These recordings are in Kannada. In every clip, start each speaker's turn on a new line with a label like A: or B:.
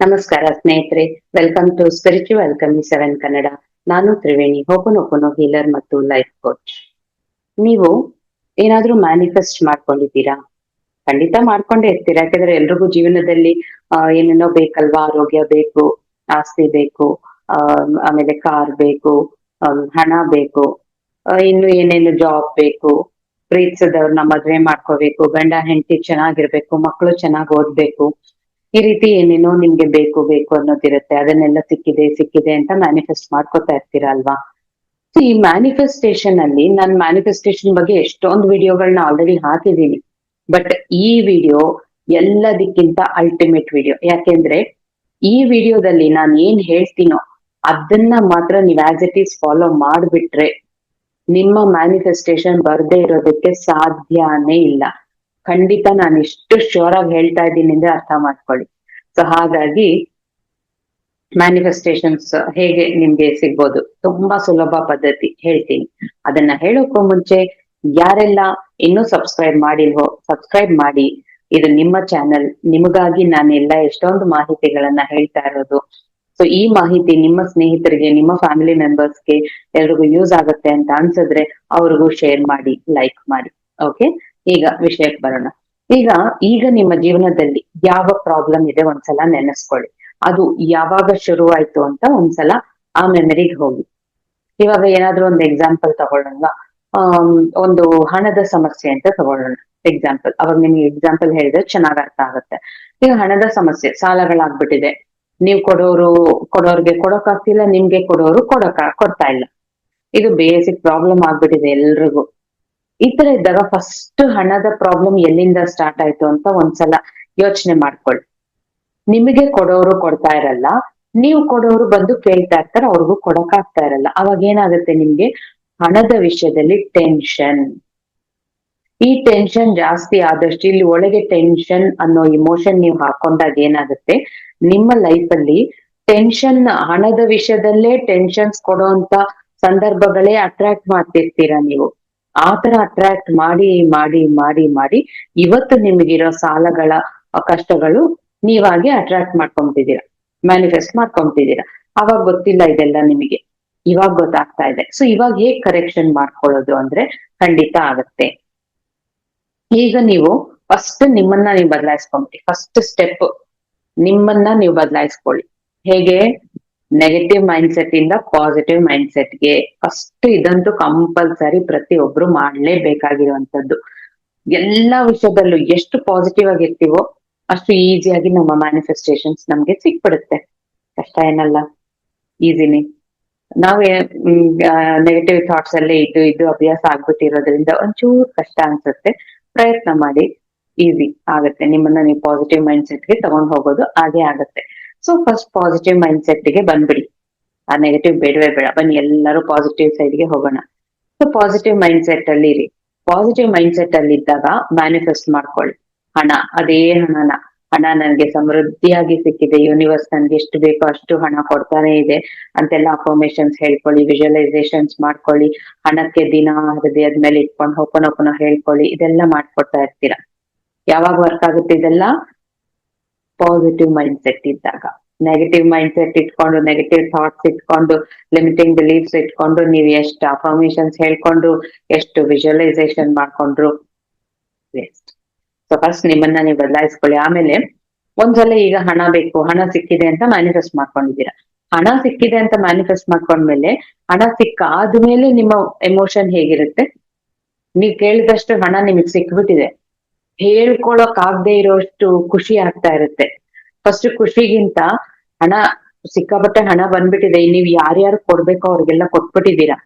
A: ನಮಸ್ಕಾರ ಸ್ನೇಹಿತರೆ ವೆಲ್ಕಮ್ ಟು ಸ್ಪಿರಿಚುವಲ್ ಕಮ್ಮಿ ಸೆವೆನ್ ಕನ್ನಡ ನಾನು ತ್ರಿವೇಣಿ ಹೋಪನೊಪನೋ ಹೀಲರ್ ಮತ್ತು ಲೈಫ್ ಕೋಚ್ ನೀವು ಏನಾದ್ರೂ ಮ್ಯಾನಿಫೆಸ್ಟ್ ಮಾಡ್ಕೊಂಡಿದ್ದೀರಾ? ಖಂಡಿತ ಮಾಡ್ಕೊಂಡೇ ಇರ್ತೀರಾ? ಯಾಕಂದ್ರೆ ಎಲ್ರಿಗೂ ಜೀವನದಲ್ಲಿ ಏನೇನೋ ಬೇಕಲ್ವಾ? ಆರೋಗ್ಯ ಬೇಕು, ಆಸ್ತಿ ಬೇಕು ಆಮೇಲೆ ಕಾರ್ ಬೇಕು ಹಣ ಬೇಕು ಇನ್ನು ಏನೇನು ಜಾಬ್ ಬೇಕು, ಪ್ರೀತಿಸದವ್ರನ್ನ ಮದ್ವೆ ಮಾಡ್ಕೋಬೇಕು, ಗಂಡ ಹೆಂಡತಿ ಚೆನ್ನಾಗಿರ್ಬೇಕು ಮಕ್ಕಳು ಚೆನ್ನಾಗಿ ಓದ್ಬೇಕು ಈ ರೀತಿ ಏನೇನೋ ನಿಮ್ಗೆ ಬೇಕು ಬೇಕು ಅನ್ನೋದಿರುತ್ತೆ. ಅದನ್ನೆಲ್ಲ ಸಿಕ್ಕಿದೆ ಸಿಕ್ಕಿದೆ ಅಂತ ಮ್ಯಾನಿಫೆಸ್ಟ್ ಮಾಡ್ಕೋತಾ ಇರ್ತೀರಾ ಅಲ್ವಾ? ಈ ಮ್ಯಾನಿಫೆಸ್ಟೇಷನ್ ಅಲ್ಲಿ ನಾನು ಮ್ಯಾನಿಫೆಸ್ಟೇಷನ್ ಬಗ್ಗೆ ಎಷ್ಟೊಂದು ವಿಡಿಯೋಗಳನ್ನ ಆಲ್ರೆಡಿ ಹಾಕಿದ್ದೀನಿ ಬಟ್ ಈ ವಿಡಿಯೋ ಎಲ್ಲದಕ್ಕಿಂತ ಅಲ್ಟಿಮೇಟ್ ವಿಡಿಯೋ ಯಾಕೆಂದ್ರೆ ಈ ವಿಡಿಯೋದಲ್ಲಿ ನಾನು ಏನ್ ಹೇಳ್ತೀನೋ ಅದನ್ನ ಮಾತ್ರ ನೀವ್ ಆಸ್ ಇಟ್ ಈಸ್ ಫಾಲೋ ಮಾಡ್ಬಿಟ್ರೆ ನಿಮ್ಮ ಮ್ಯಾನಿಫೆಸ್ಟೇಷನ್ ಬರ್ದೇ ಇರೋದಕ್ಕೆ ಸಾಧ್ಯನೇ ಇಲ್ಲ. ಖಂಡಿತ ನಾನು ಎಷ್ಟು ಶೋರ್ ಆಗಿ ಹೇಳ್ತಾ ಇದ್ದೀನಿ ಅಂದ್ರೆ ಅರ್ಥ ಮಾಡ್ಕೊಳ್ಳಿ. ಸೊ ಹಾಗಾಗಿ ಮ್ಯಾನಿಫೆಸ್ಟೇಷನ್ಸ್ ಹೇಗೆ ನಿಮ್ಗೆ ಸಿಗ್ಬೋದು? ತುಂಬಾ ಸುಲಭ ಪದ್ಧತಿ ಹೇಳ್ತೀನಿ. ಅದನ್ನ ಹೇಳೋಕ್ಕೂ ಮುಂಚೆ ಯಾರೆಲ್ಲ ಇನ್ನೂ ಸಬ್ಸ್ಕ್ರೈಬ್ ಮಾಡಿಲ್ವೋ ಸಬ್ಸ್ಕ್ರೈಬ್ ಮಾಡಿ. ಇದು ನಿಮ್ಮ ಚಾನೆಲ್ ನಿಮಗಾಗಿ ನಾನೆಲ್ಲ ಎಷ್ಟೊಂದು ಮಾಹಿತಿಗಳನ್ನ ಹೇಳ್ತಾ ಇರೋದು. ಸೊ ಈ ಮಾಹಿತಿ ನಿಮ್ಮ ಸ್ನೇಹಿತರಿಗೆ, ನಿಮ್ಮ ಫ್ಯಾಮಿಲಿ ಮೆಂಬರ್ಸ್ಗೆ ಎಲ್ರಿಗೂ ಯೂಸ್ ಆಗುತ್ತೆ ಅಂತ ಅನ್ಸಿದ್ರೆ ಅವ್ರಿಗೂ ಶೇರ್ ಮಾಡಿ ಲೈಕ್ ಮಾಡಿ. ಓಕೆ ಈಗ ವಿಷಯಕ್ಕೆ ಬರೋಣ. ಈಗ ಈಗ ನಿಮ್ಮ ಜೀವನದಲ್ಲಿ ಯಾವ ಪ್ರಾಬ್ಲಮ್ ಇದೆ ಒಂದ್ಸಲ ನೆನೆಸ್ಕೊಳ್ಳಿ. ಅದು ಯಾವಾಗ ಶುರುವಾಯ್ತು ಅಂತ ಒಂದ್ಸಲ ಆ ಮೆಮರಿಗೆ ಹೋಗಿ. ಇವಾಗ ಏನಾದ್ರೂ ಒಂದು ಎಕ್ಸಾಂಪಲ್ ತಗೊಳ್ಳೋಣ. ಒಂದು ಹಣದ ಸಮಸ್ಯೆ ಅಂತ ತಗೊಳ್ಳೋಣ. ಎಕ್ಸಾಂಪಲ್ ಅವಾಗ ನಿಮ್ಗೆ ಎಕ್ಸಾಂಪಲ್ ಹೇಳಿದ್ರೆ ಚೆನ್ನಾಗ್ ಅರ್ಥ ಆಗುತ್ತೆ. ಈಗ ಹಣದ ಸಮಸ್ಯೆ, ಸಾಲಗಳಾಗ್ಬಿಟ್ಟಿದೆ. ನೀವು ಕೊಡೋರು, ಕೊಡೋರ್ಗೆ ಕೊಡೋಕಾಗ್ತಿಲ್ಲ, ನಿಮ್ಗೆ ಕೊಡೋರು ಕೊಡೋಕ, ಕೊಡ್ತಾ ಇಲ್ಲ. ಇದು ಬೇಸಿಕ್ ಪ್ರಾಬ್ಲಮ್ ಆಗ್ಬಿಟ್ಟಿದೆ ಎಲ್ರಿಗೂ. ಈ ತರ ಇದ್ದಾಗ ಫಸ್ಟ್ ಹಣದ ಪ್ರಾಬ್ಲಮ್ ಎಲ್ಲಿಂದ ಸ್ಟಾರ್ಟ್ ಆಯ್ತು ಅಂತ ಒಂದ್ಸಲ ಯೋಚನೆ ಮಾಡ್ಕೊಳ್ಳಿ ನಿಮಗೆ ಕೊಡೋರು ಕೊಡ್ತಾ ಇರಲ್ಲ, ನೀವು ಕೊಡೋರು ಬಂದು ಕೇಳ್ತಾ ಇರ್ತಾರೆ, ಅವ್ರಿಗೂ ಕೊಡಕ್ಕಾಗ್ತಾ ಇರಲ್ಲ. ಅವಾಗ ಏನಾಗುತ್ತೆ ನಿಮ್ಗೆ? ಹಣದ ವಿಷಯದಲ್ಲಿ ಟೆನ್ಷನ್ ಈ ಟೆನ್ಷನ್ ಜಾಸ್ತಿ ಆದಷ್ಟು ಇಲ್ಲಿ ಒಳಗೆ ಟೆನ್ಷನ್ ಅನ್ನೋ ಇಮೋಷನ್ ನೀವು ಹಾಕೊಂಡಾಗ ಏನಾಗುತ್ತೆ? ನಿಮ್ಮ ಲೈಫ್ ಅಲ್ಲಿ ಟೆನ್ಷನ್ ಹಣದ ವಿಷಯದಲ್ಲೇ ಟೆನ್ಷನ್ಸ್ ಕೊಡುವಂತ ಸಂದರ್ಭಗಳೇ ಅಟ್ರಾಕ್ಟ್ ಮಾಡ್ತಿರ್ತೀರಾ ನೀವು? ಆ ತರ ಅಟ್ರಾಕ್ಟ್ ಮಾಡಿ ಮಾಡಿ ಮಾಡಿ ಮಾಡಿ ಇವತ್ತು ನಿಮಗಿರೋ ಸಾಲಗಳ ಕಷ್ಟಗಳು ನೀವಾಗಿ ಅಟ್ರಾಕ್ಟ್ ಮಾಡ್ಕೊಂತಿದ್ದೀರಾ ಮ್ಯಾನಿಫೆಸ್ಟ್ ಮಾಡ್ಕೊಂತಿದ್ದೀರಾ ಅವಾಗ ಗೊತ್ತಿಲ್ಲ ಇದೆಲ್ಲ ನಿಮಗೆ. ಇವಾಗ ಗೊತ್ತಾಗ್ತಾ ಇದೆ. ಸೊ ಇವಾಗ ಹೇಗ್ ಕರೆಕ್ಷನ್ ಮಾಡ್ಕೊಳ್ಳೋದು ಅಂದ್ರೆ ಖಂಡಿತ ಆಗತ್ತೆ. ಈಗ ನೀವು ಫಸ್ಟ್ ನಿಮ್ಮನ್ನ ನೀವು ಬದಲಾಯಿಸ್ಕೊಂಬಿಡಿ. ಫಸ್ಟ್ ಸ್ಟೆಪ್ ನಿಮ್ಮನ್ನ ನೀವು ಬದಲಾಯಿಸ್ಕೊಳ್ಳಿ. ಹೇಗೆ? ನೆಗೆಟಿವ್ ಮೈಂಡ್ ಸೆಟ್ ಇಂದ ಪಾಸಿಟಿವ್ ಮೈಂಡ್ ಸೆಟ್ಗೆ ಫಸ್ಟ್ ಇದಂತೂ ಕಂಪಲ್ಸರಿ ಪ್ರತಿಯೊಬ್ರು ಮಾಡ್ಲೇಬೇಕಾಗಿರುವಂತದ್ದು ಎಲ್ಲಾ ವಿಷಯದಲ್ಲೂ ಎಷ್ಟು ಪಾಸಿಟಿವ್ ಆಗಿರ್ತೀವೋ ಅಷ್ಟು ಈಸಿಯಾಗಿ ನಮ್ಮ ಮ್ಯಾನಿಫೆಸ್ಟೇಷನ್ಸ್ ನಮ್ಗೆ ಸಿಕ್ಬಿಡುತ್ತೆ. ಕಷ್ಟ ಏನಲ್ಲ. ಈಸಿನಿ ನಾವು ನೆಗೆಟಿವ್ ಥಾಟ್ಸ್ ಅಲ್ಲೇ ಇದು ಇದು ಅಭ್ಯಾಸ ಆಗ್ಬಿಟ್ಟಿರೋದ್ರಿಂದ ಒಂಚೂರು ಕಷ್ಟ ಅನ್ಸುತ್ತೆ. ಪ್ರಯತ್ನ ಮಾಡಿ. ಈಸಿ ಆಗುತ್ತೆ. ನಿಮ್ಮನ್ನ ನೀವು ಪಾಸಿಟಿವ್ ಮೈಂಡ್ ಸೆಟ್ಗೆ ತಗೊಂಡ್ ಹೋಗೋದು ಹಾಗೆ ಆಗತ್ತೆ. ಸೊ ಫಸ್ಟ್ ಪಾಸಿಟಿವ್ ಮೈಂಡ್ ಸೆಟ್ಗೆ ಬಂದ್ಬಿಡಿ. ಆ ನೆಗೆಟಿವ್ ಬೇಡವೇ ಬೇಡ. ಬನ್ನಿ, ಎಲ್ಲರೂ ಪಾಸಿಟಿವ್ ಸೈಡ್ಗೆ ಹೋಗೋಣ. ಸೊ ಪಾಸಿಟಿವ್ ಮೈಂಡ್ ಸೆಟ್ ಅಲ್ಲಿ ಇರಿ. ಪಾಸಿಟಿವ್ ಮೈಂಡ್ ಸೆಟ್ ಅಲ್ಲಿ ಇದ್ದಾಗ ಮ್ಯಾನಿಫೆಸ್ಟ್ ಮಾಡ್ಕೊಳ್ಳಿ. ಹಣ, ಅದೇ ಹಣನ. ಹಣ ನನಗೆ ಸಮೃದ್ಧಿಯಾಗಿ ಸಿಕ್ಕಿದೆ. ಯೂನಿವರ್ಸ್ ನನ್ಗೆ ಎಷ್ಟು ಬೇಕೋ ಅಷ್ಟು ಹಣ ಕೊಡ್ತಾನೆ ಇದೆ. ಅಂತೆಲ್ಲ ಅಫರ್ಮೇಶನ್ಸ್ ಹೇಳ್ಕೊಳ್ಳಿ ವಿಜುವಲೈಸೇಷನ್ಸ್ ಮಾಡ್ಕೊಳ್ಳಿ. ಹಣಕ್ಕೆ ದಿನ ಹೃದಯದ ಮೇಲೆ ಇಟ್ಕೊಂಡು ಓಪನ್ ಹೇಳ್ಕೊಳ್ಳಿ. ಇದೆಲ್ಲ ಮಾಡ್ಕೊಡ್ತಾ ಇರ್ತೀರಾ? ಯಾವಾಗ ವರ್ಕ್ ಆಗುತ್ತೆ ಇದೆಲ್ಲ? ಪಾಸಿಟಿವ್ ಮೈಂಡ್ ಸೆಟ್ ಇದ್ದಾಗ. ನೆಗೆಟಿವ್ ಮೈಂಡ್ ಸೆಟ್ ಇಟ್ಕೊಂಡು ನೆಗೆಟಿವ್ ಥಾಟ್ಸ್ ಇಟ್ಕೊಂಡು ಲಿಮಿಟಿಂಗ್ ಬಿಲೀಫ್ಸ್ ಇಟ್ಕೊಂಡು, ನೀವು ಎಷ್ಟು ಅಫರ್ಮೇಶನ್ಸ್ ಹೇಳ್ಕೊಂಡು, ಎಷ್ಟು ವಿಜುವಲೈಸೇಷನ್ ಮಾಡ್ಕೊಂಡ್ರು ವೇಸ್ಟ್ ಸೊ ಫಸ್ಟ್ ನಿಮ್ಮನ್ನ ನೀವು ಬದಲಾಯಿಸ್ಕೊಳ್ಳಿ. ಆಮೇಲೆ, ಒಂದ್ಸಲ ಈಗ ಹಣ ಬೇಕು, ಹಣ ಸಿಕ್ಕಿದೆ ಅಂತ ಮ್ಯಾನಿಫೆಸ್ಟ್ ಮಾಡ್ಕೊಂಡಿದ್ದೀರಾ. ಹಣ ಸಿಕ್ಕಿದೆ ಅಂತ ಮ್ಯಾನಿಫೆಸ್ಟ್ ಮಾಡ್ಕೊಂಡ್ಮೇಲೆ, ಹಣ ಸಿಕ್ಕಾದ್ಮೇಲೆ ನಿಮ್ಮ ಎಮೋಷನ್ ಹೇಗಿರುತ್ತೆ? ನೀವು ಕೇಳಿದಷ್ಟು ಹಣ ನಿಮಗ್ ಸಿಕ್ಬಿಟ್ಟಿದೆ. ಹೇಳ್ಕೊಳಕ್ ಆಗದೆ ಇರೋಷ್ಟು ಖುಷಿ ಆಗ್ತಾ ಇರುತ್ತೆ. ಫಸ್ಟ್ ಖುಷಿಗಿಂತ ಹಣ ಸಿಕ್ಕಾಪಟ್ಟೆ ಹಣ ಬಂದ್ಬಿಟ್ಟಿದೆ. ನೀವ್ ಯಾರ್ಯಾರು ಕೊಡ್ಬೇಕೋ ಅವ್ರಿಗೆಲ್ಲ ಕೊಟ್ಬಿಟ್ಟಿದ್ದೀರಾ.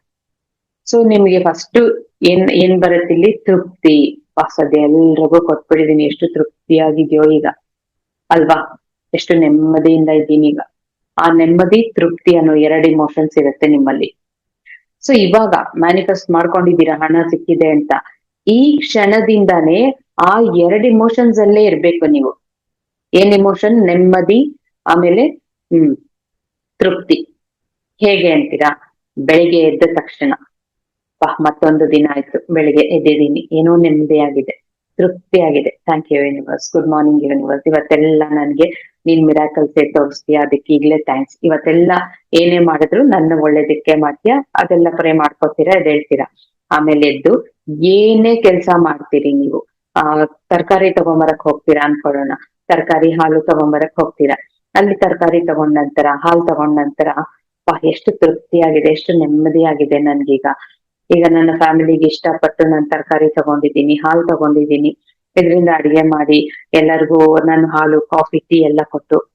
A: ಸೊ ನಿಮ್ಗೆ ಫಸ್ಟ್ ಏನ್ ಏನ್ ಬರುತ್ತೆ ಇಲ್ಲಿ? ತೃಪ್ತಿ. ಅದ್ ಎಲ್ರಿಗೂ ಕೊಟ್ಬಿಟ್ಟಿದೀನಿ ಎಷ್ಟು ತೃಪ್ತಿಯಾಗಿದ್ಯೋ ಈಗ. ಅಲ್ವಾ? ಎಷ್ಟು ನೆಮ್ಮದಿಯಿಂದ ಇದ್ದೀನಿ ಈಗ. ಆ ನೆಮ್ಮದಿ, ತೃಪ್ತಿ ಅನ್ನೋ ಎರಡು ಇಮೋಷನ್ಸ್ ಇರುತ್ತೆ ನಿಮ್ಮಲ್ಲಿ. ಸೊ ಇವಾಗ ಮ್ಯಾನಿಫೆಸ್ಟ್ ಮಾಡ್ಕೊಂಡಿದ್ದೀರಾ? ಹಣ ಸಿಕ್ಕಿದೆ ಅಂತ. ಈ ಕ್ಷಣದಿಂದಾನೇ ಆ ಎರಡು ಇಮೋಷನ್ಸ್ ಅಲ್ಲೇ ಇರ್ಬೇಕು ನೀವು. ಏನ್ ಇಮೋಷನ್ ನೆಮ್ಮದಿ, ಆಮೇಲೆ, ಹ್ಮ್, ತೃಪ್ತಿ. ಹೇಗೆ ಅಂತೀರಾ? ಬೆಳಿಗ್ಗೆ ಎದ್ದ ತಕ್ಷಣ. ಪಾ ಮತ್ತೊಂದು ದಿನ ಆಯ್ತು. ಬೆಳಿಗ್ಗೆ ಎದ್ದಿದ್ದೀನಿ. ಏನೋ ನೆಮ್ಮದಿಯಾಗಿದೆ. ತೃಪ್ತಿಯಾಗಿದೆ. Thank you universe good morning universe ಇವತ್ತೆಲ್ಲ ನನ್ಗೆ ನೀನ್ ಮಿರಾಕಲ್ಸೇ ತೋರಿಸ್ತೀಯ. ಅದಕ್ಕೆ ಈಗ್ಲೇ ಥ್ಯಾಂಕ್ಸ್ ಇವತ್ತೆಲ್ಲ ಏನೇ ಮಾಡಿದ್ರು ನನ್ನ ಒಳ್ಳೇದಕ್ಕೆ ಮಾಡ್ತೀಯ? ಅದೆಲ್ಲ ಪ್ರೇ ಮಾಡ್ಕೋತೀರಾ? ಅದ್ ಹೇಳ್ತೀರಾ? ಆಮೇಲೆ ಎದ್ದು ಏನೇ ಕೆಲ್ಸ ಮಾಡ್ತೀರಿ ನೀವು. ಆ, ತರಕಾರಿ ತಗೊಂಬರಕ್ ಹೋಗ್ತೀರಾ ಅನ್ಕೊಳ್ಳೋಣ. ತರಕಾರಿ ಹಾಲು ತಗೊಂಬರಕ್ ಹೋಗ್ತೀರಾ. ಅಲ್ಲಿ ತರಕಾರಿ ತಗೊಂಡ ನಂತರ, ಹಾಲು ತಗೊಂಡ ನಂತರ ಎಷ್ಟು ತೃಪ್ತಿಯಾಗಿದೆ, ಎಷ್ಟು ನೆಮ್ಮದಿಯಾಗಿದೆ ನನ್ಗೀಗ. ಈಗ ನನ್ನ ಫ್ಯಾಮಿಲಿಗೆ ಇಷ್ಟಪಟ್ಟು ನಾನು ತರಕಾರಿ ತಗೊಂಡಿದ್ದೀನಿ, ಹಾಲು ತಗೊಂಡಿದ್ದೀನಿ. ಇದರಿಂದ ಅಡಿಗೆ ಮಾಡಿ ಎಲ್ಲರಿಗೂ ನಾನು ಹಾಲು, ಕಾಫಿ, ಟೀ ಎಲ್ಲ ಕೊಟ್ಟು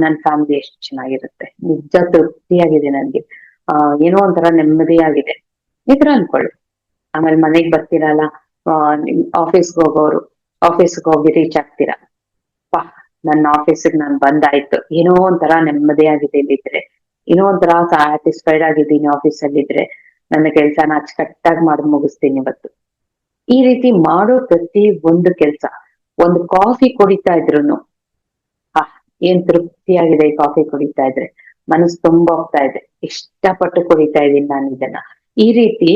A: ನನ್ನ ಫ್ಯಾಮಿಲಿ ಎಷ್ಟು ಚೆನ್ನಾಗಿರುತ್ತೆ. ನಿಜ ತೃಪ್ತಿಯಾಗಿದೆ ನನ್ಗೆ. ಆ, ಏನೋ ಒಂಥರ ನೆಮ್ಮದಿಯಾಗಿದೆ. ಈ ತರ ಅನ್ಕೊಳ್ಳಿ. ಆಮೇಲೆ ಮನೆಗ್ ಬರ್ತೀರಲ್ಲ ಆಫೀಸ್ಗೆ ಹೋಗೋರು ಆಫೀಸ್ಗೆ ಹೋಗಿ ರೀಚ್ ಆಗ್ತೀರಾ? ನನ್ನ ಆಫೀಸಿಗೆ ನಾನು ಬಂದಾಯ್ತು. ಏನೋ ಒಂಥರ ನೆಮ್ಮದಿಯಾಗಿದೆ ಇಲ್ಲಿದ್ರೆ. ಏನೋ ಒಂಥರ ಸ್ಯಾಟಿಸ್ಫೈಡ್ ಆಗಿದ್ದೀನಿ ಆಫೀಸ್ ಅಲ್ಲಿ ಇದ್ರೆ ನನ್ನ ಕೆಲ್ಸನ ಅಚ್ಚುಕಟ್ಟಾಗಿ ಮಾಡಿ ಮುಗಿಸ್ತೀನಿ ಇವತ್ತು. ಈ ರೀತಿ ಮಾಡೋ ಪ್ರತಿ ಒಂದು ಕೆಲ್ಸ, ಒಂದು ಕಾಫಿ ಕುಡಿತಾ ಇದ್ರು ಹಾ, ಏನ್ ತೃಪ್ತಿಯಾಗಿದೆ ಈ ಕಾಫಿ ಕುಡಿತಾ ಇದ್ರೆ? ಮನಸ್ಸು ತುಂಬಾ ಹೋಗ್ತಾ ಇದೆ. ಇಷ್ಟಪಟ್ಟು ಕುಡಿತಾ ಇದ್ದೀನಿ ನಾನು ಇದನ್ನ. ಈ ರೀತಿ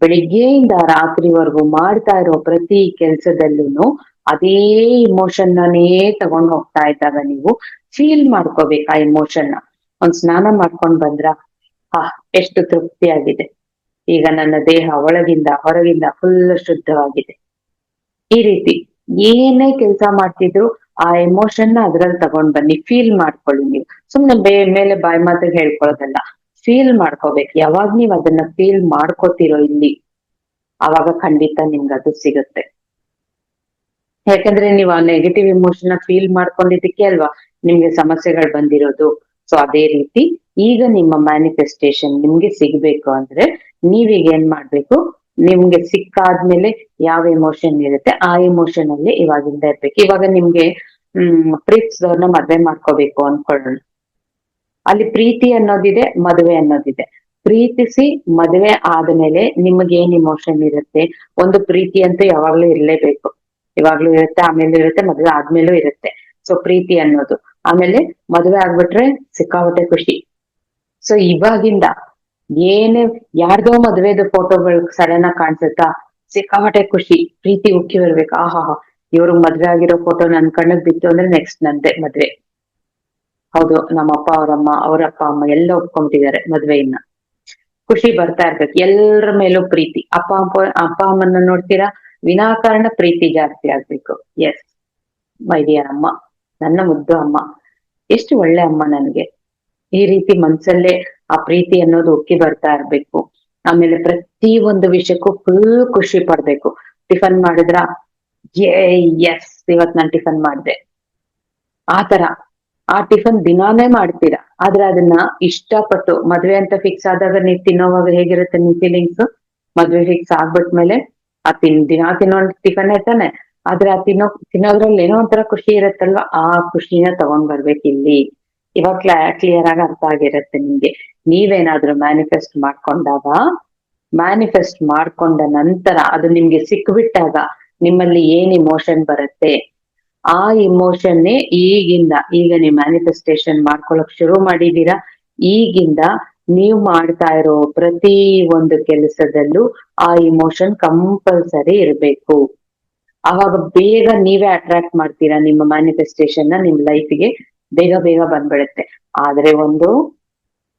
A: ಬೆಳಿಗ್ಗೆಯಿಂದ ರಾತ್ರಿವರೆಗೂ ಮಾಡ್ತಾ ಇರೋ ಪ್ರತಿ ಕೆಲ್ಸದಲ್ಲೂ ಅದೇ ಇಮೋಷನ್ ನನೇ ತಗೊಂಡ್ ಹೋಗ್ತಾ ಇದ್ದಾಗ ನೀವು ಫೀಲ್ ಮಾಡ್ಕೋಬೇಕು ಆ ಇಮೋಷನ್ನ. ಒಂದ್ ಸ್ನಾನ ಮಾಡ್ಕೊಂಡ್ ಬಂದ್ರ, ಹಾ, ಎಷ್ಟು ತೃಪ್ತಿಯಾಗಿದೆ. ಈಗ ನನ್ನ ದೇಹ ಒಳಗಿಂದ, ಹೊರಗಿಂದ ಫುಲ್ ಶುದ್ಧವಾಗಿದೆ. ಈ ರೀತಿ ಏನೇ ಕೆಲಸ ಮಾಡ್ತಿದ್ರು ಆ ಎಮೋಷನ್ನ ಅದ್ರಲ್ಲಿ ತಗೊಂಡ್ ಬನ್ನಿ ಫೀಲ್ ಮಾಡ್ಕೊಳ್ಳಿ ನೀವು. ಸುಮ್ನೆ ಬೇ, ಮೇಲೆ ಬಾಯಿ ಮಾತಿಗೆ ಹೇಳ್ಕೊಳ್ಳೋದಲ್ಲ. ಫೀಲ್ ಮಾಡ್ಕೋಬೇಕು. ಯಾವಾಗ ನೀವ್ ಅದನ್ನ ಫೀಲ್ ಮಾಡ್ಕೋತಿರೋ ಇಲ್ಲಿ, ಅವಾಗ ಖಂಡಿತ ನಿಮ್ಗೆ ಅದು ಸಿಗುತ್ತೆ. ಯಾಕಂದ್ರೆ ನೀವು ನೆಗೆಟಿವ್ ಇಮೋಷನ್ ಫೀಲ್ ಮಾಡ್ಕೊಂಡಿದ್ದಕ್ಕೆ ಅಲ್ವಾ, ನಿಮ್ಗೆ ಸಮಸ್ಯೆಗಳು ಬಂದಿರೋದು. ಸೊ ಅದೇ ರೀತಿ ಈಗ ನಿಮ್ಮ ಮ್ಯಾನಿಫೆಸ್ಟೇಷನ್ ನಿಮ್ಗೆ ಸಿಗ್ಬೇಕು ಅಂದ್ರೆ, ನೀವೀಗ ಏನ್ ಮಾಡ್ಬೇಕು? ನಿಮ್ಗೆ ಸಿಕ್ಕಾದ್ಮೇಲೆ ಯಾವ ಎಮೋಷನ್ ಇರುತ್ತೆ, ಆ ಎಮೋಷನ್ ಅಲ್ಲಿ ಇವಾಗಿಂದ ಇರ್ಬೇಕು. ಇವಾಗ ನಿಮ್ಗೆ, ಹ್ಮ್ ಪ್ರೀತಿಸಿದವ್ರನ್ನ ಮದ್ವೆ ಮಾಡ್ಕೋಬೇಕು ಅನ್ಕೊಳ್ಳೋಣ. ಅಲ್ಲಿ ಪ್ರೀತಿ ಅನ್ನೋದಿದೆ, ಮದುವೆ ಅನ್ನೋದಿದೆ. ಪ್ರೀತಿಸಿ ಮದುವೆ ಆದ್ಮೇಲೆ ನಿಮ್ಗೆ ಏನ್ ಇಮೋಷನ್ ಇರುತ್ತೆ? ಒಂದು ಪ್ರೀತಿ ಅಂತೂ ಯಾವಾಗ್ಲೂ ಇರ್ಲೇಬೇಕು. ಇವಾಗ್ಲೂ ಇರುತ್ತೆ, ಆಮೇಲೆ ಇರುತ್ತೆ, ಮದುವೆ ಆದ್ಮೇಲೂ ಇರುತ್ತೆ. ಸೊ ಪ್ರೀತಿ ಅನ್ನೋದು. ಆಮೇಲೆ ಮದುವೆ ಆಗ್ಬಿಟ್ರೆ ಸಿಕ್ಕಾಪಟ್ಟೆ ಖುಷಿ. ಸೊ ಇವಾಗಿಂದ ಏನೇ, ಯಾರ್ದೋ ಮದ್ವೆದು ಫೋಟೋಗಳು ಸಡನ್ ಆಗಿ ಕಾಣಿಸುತ್ತಾ, ಸಿಕ್ಕಾಪಟ್ಟೆ ಖುಷಿ, ಪ್ರೀತಿ ಉಕ್ಕಿ ಬರ್ಬೇಕು. ಆಹಾ ಇವ್ರಿಗೆ ಮದ್ವೆ ಆಗಿರೋ ಫೋಟೋ ನನ್ ಕಣ್ಣಿಗೆ ಬಿತ್ತು ಅಂದ್ರೆ ನೆಕ್ಸ್ಟ್ ನಂದೆ ಮದ್ವೆ. ಹೌದು, ನಮ್ಮ ಅಪ್ಪ ಅವರಮ್ಮ ಅವರಪ್ಪ ಅಮ್ಮ ಎಲ್ಲ ಒಪ್ಕೊಂಡ್ಬಿಟ್ಟಿದ್ದಾರೆ ಮದ್ವೆಯನ್ನ. ಖುಷಿ ಬರ್ತಾ ಇರ್ಬೇಕು. ಎಲ್ಲರ ಮೇಲೂ ಪ್ರೀತಿ. ಅಪ್ಪ ಅಪ್ಪ ಅಪ್ಪ ಅಮ್ಮನ ನೋಡ್ತೀರಾ? ವಿನಾಕಾರಣ ಪ್ರೀತಿ ಜಾಸ್ತಿ ಆಗ್ಬೇಕು. ಎಸ್ ಮೈದಿಯರ್ ಅಮ್ಮ. ನನ್ನ ಮುದ್ದು ಅಮ್ಮ. ಎಷ್ಟು ಒಳ್ಳೆ ಅಮ್ಮ ನನ್ಗೆ. ಈ ರೀತಿ ಮನ್ಸಲ್ಲೇ ಆ ಪ್ರೀತಿ ಅನ್ನೋದು ಉಕ್ಕಿ ಬರ್ತಾ ಇರ್ಬೇಕು. ಆಮೇಲೆ ಪ್ರತಿ ಒಂದು ವಿಷಯಕ್ಕೂ ಫುಲ್ ಖುಷಿ ಪಡ್ಬೇಕು. ಟಿಫನ್ ಮಾಡಿದ್ರ? ಎಸ್ ಇವತ್ ನಾನ್ ಟಿಫನ್ ಮಾಡ್ದೆ. ಆತರ ಆ ಟಿಫನ್ ದಿನಾನೇ ಮಾಡ್ತೀರಾ? ಆದ್ರೆ ಅದನ್ನ ಇಷ್ಟಪಟ್ಟು ಮದ್ವೆ ಅಂತ ಫಿಕ್ಸ್ ಆದಾಗ ನೀವ್ ತಿನ್ನೋವಾಗ ಹೇಗಿರುತ್ತೆ ನಿಮ್ ಫೀಲಿಂಗ್ಸ್ ಮದ್ವೆ ಫಿಕ್ಸ್ ಆಗ್ಬಿಟ್ಮೇಲೆ ಆ ತಿನ್, ದಿನಾ ತಿನ್ನೋ ಟಿಫನ್ ತಾನೆ. ಆದ್ರೆ ಆ ತಿನ್ನೋ, ತಿನ್ನೋದ್ರಲ್ಲಿ ಏನೋ ಒಂಥರ ಖುಷಿ ಇರತ್ತಲ್ವಾ? ಆ ಖುಷಿನ ತಗೊಂಡ್ ಬರ್ಬೇಕು ಇಲ್ಲಿ. ಇವಾಗ ಕ್ಲಾ ಕ್ಲಿಯರ್ ಆಗಿ ಅರ್ಥ ಆಗಿರತ್ತೆ ನಿಮ್ಗೆ. ನೀವೇನಾದ್ರೂ ಮ್ಯಾನಿಫೆಸ್ಟ್ ಮಾಡ್ಕೊಂಡಾಗ ಮ್ಯಾನಿಫೆಸ್ಟ್ ಮಾಡ್ಕೊಂಡ ನಂತರ ಅದು ನಿಮ್ಗೆ ಸಿಕ್ಬಿಟ್ಟಾಗ ನಿಮ್ಮಲ್ಲಿ ಏನ್ ಇಮೋಷನ್ ಬರುತ್ತೆ? ಆ ಇಮೋಷನ್ನೇ ಈಗಿಂದ, ಈಗ ನೀವು ಮ್ಯಾನಿಫೆಸ್ಟೇಷನ್ ಮಾಡ್ಕೊಳಕ್ ಶುರು ಮಾಡಿದ್ದೀರಾ? ಈಗಿಂದ ನೀವು ಮಾಡ್ತಾ ಇರೋ ಪ್ರತಿ ಒಂದು ಕೆಲಸದಲ್ಲೂ ಆ ಇಮೋಷನ್ ಕಂಪಲ್ಸರಿ ಇರಬೇಕು. ಅವಾಗ ಬೇಗ ನೀವೇ ಅಟ್ರಾಕ್ಟ್ ಮಾಡ್ತೀರಾ ನಿಮ್ಮ ಮ್ಯಾನಿಫೆಸ್ಟೇಷನ್ನ ನಿಮ್ ಲೈಫ್ಗೆ ಬೇಗ ಬೇಗ ಬಂದ್ಬಿಡುತ್ತೆ. ಆದ್ರೆ ಒಂದು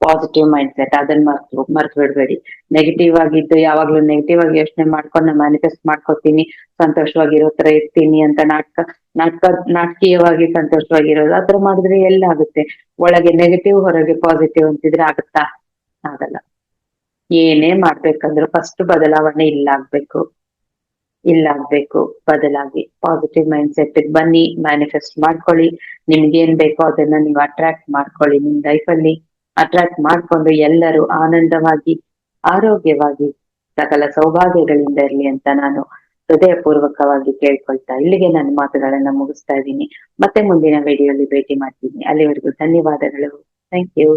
A: ಪಾಸಿಟಿವ್ ಮೈಂಡ್ ಸೆಟ್ ಅದನ್ನ ಮರ್ತು ಮರ್ತು ಬಿಡ್ಬೇಡಿ ನೆಗೆಟಿವ್ ಆಗಿದ್ದು ಯಾವಾಗ್ಲೂ ನೆಗೆಟಿವ್ ಆಗಿ ಯೋಚನೆ ಮಾಡ್ಕೊಂಡು ನಾನು ಮ್ಯಾನಿಫೆಸ್ಟ್ ಮಾಡ್ಕೊತೀನಿ ಸಂತೋಷವಾಗಿರೋ ತರ ಇರ್ತೀನಿ ಅಂತ ನಾಟಕ ನಾಟಕ, ನಾಟಕೀಯವಾಗಿ ಸಂತೋಷವಾಗಿರೋದು ಆತರ ಮಾಡಿದ್ರೆ ಎಲ್ಲ ಆಗುತ್ತೆ. ಒಳಗೆ ನೆಗೆಟಿವ್ ಹೊರಗೆ ಪಾಸಿಟಿವ್ ಅಂತಿದ್ರೆ ಆಗುತ್ತಾ? ಆಗಲ್ಲ. ಏನೇ ಮಾಡ್ಬೇಕಂದ್ರೂ ಫಸ್ಟ್ ಬದಲಾವಣೆ ಇಲ್ಲಾಗ್ಬೇಕು ಇಲ್ಲಾಗ್ಬೇಕು ಬದಲಾಗಿ ಪಾಸಿಟಿವ್ ಮೈಂಡ್ ಸೆಟ್ ಬನ್ನಿ ಮ್ಯಾನಿಫೆಸ್ಟ್ ಮಾಡ್ಕೊಳ್ಳಿ. ನಿಮ್ಗೆ ಏನ್ ಬೇಕೋ ಅದನ್ನ ನೀವು ಅಟ್ರಾಕ್ಟ್ ಮಾಡ್ಕೊಳ್ಳಿ ನಿಮ್ ಲೈಫ್ ಅಲ್ಲಿ. ಅಟ್ರಾಕ್ಟ್ ಮಾಡ್ಕೊಂಡು ಎಲ್ಲರೂ ಆನಂದವಾಗಿ, ಆರೋಗ್ಯವಾಗಿ ಸಕಲ ಸೌಭಾಗ್ಯಗಳಿಂದ ಇರಲಿ ಅಂತ ನಾನು ಹೃದಯಪೂರ್ವಕವಾಗಿ ಕೇಳ್ಕೊಳ್ತಾ ಇಲ್ಲಿಗೆ ನನ್ನ ಮಾತುಗಳನ್ನ ಮುಗಿಸ್ತಾ ಇದ್ದೀನಿ. ಮತ್ತೆ ಮುಂದಿನ ವಿಡಿಯೋಲಿ ಭೇಟಿ ಮಾಡ್ತೀನಿ. ಅಲ್ಲಿವರೆಗೂ ಧನ್ಯವಾದಗಳು. Thank you